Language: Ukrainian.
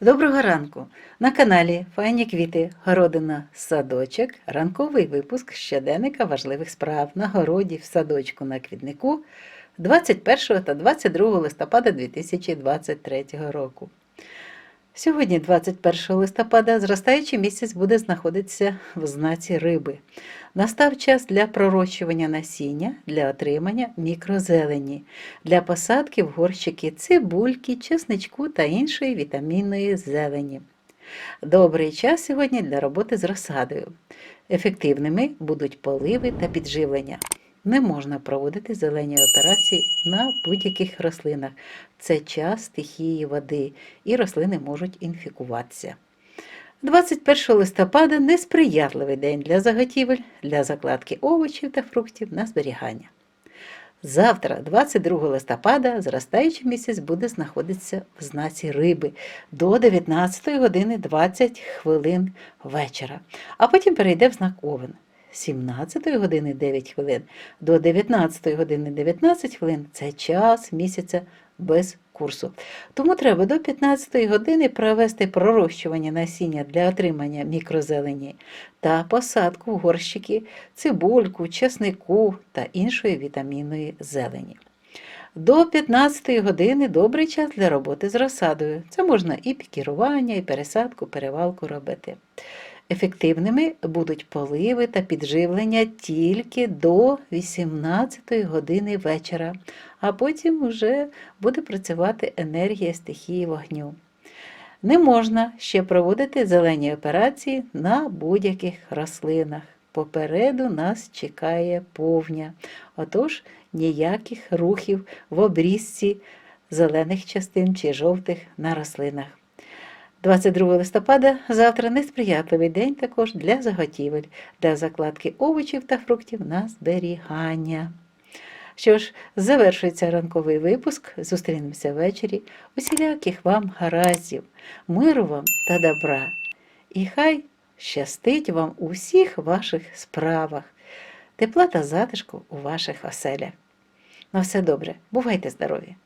Доброго ранку! На каналі Файні квіти, городина, садочок, ранковий випуск щоденника важливих справ на городі, в садочку на квітнику 21 та 22 листопада 2023 року. Сьогодні, 21 листопада, зростаючий місяць буде знаходитися в знаці риби. Настав час для пророщування насіння, для отримання мікрозелені, для посадки в горщики цибульки, чесничку та іншої вітамінної зелені. Добрий час сьогодні для роботи з розсадою. Ефективними будуть поливи та підживлення. Не можна проводити зелені операції на будь-яких рослинах. Це час стихії води, і рослини можуть інфікуватися. 21 листопада несприятливий день для заготівель, для закладки овочів та фруктів на зберігання. Завтра, 22 листопада, зростаючий місяць буде знаходитися в знаці риби до 19 години 20 хвилин вечора, а потім перейде в знак Овен. З 17 години 9 хвилин до 19 години 19 хвилин це час місяця без курсу. Тому треба до 15 години провести пророщування насіння для отримання мікрозелені та посадку в горщики, цибульку, чеснику та іншої вітамінної зелені. До 15 години добрий час для роботи з розсадою. Це можна і пікірування, і пересадку, перевалку робити. Ефективними будуть поливи та підживлення тільки до 18 години вечора, а потім вже буде працювати енергія стихії вогню. Не можна ще проводити зелені операції на будь-яких рослинах. Попереду нас чекає повня, отож ніяких рухів в обрізці зелених частин чи жовтих на рослинах. 22 листопада завтра несприятливий день також для заготівель, для закладки овочів та фруктів на зберігання. Що ж, завершується ранковий випуск. Зустрінемося ввечері. Усіляких вам гараздів, миру вам та добра. І хай щастить вам у всіх ваших справах, тепла та затишку у ваших оселях. На все добре, бувайте здорові!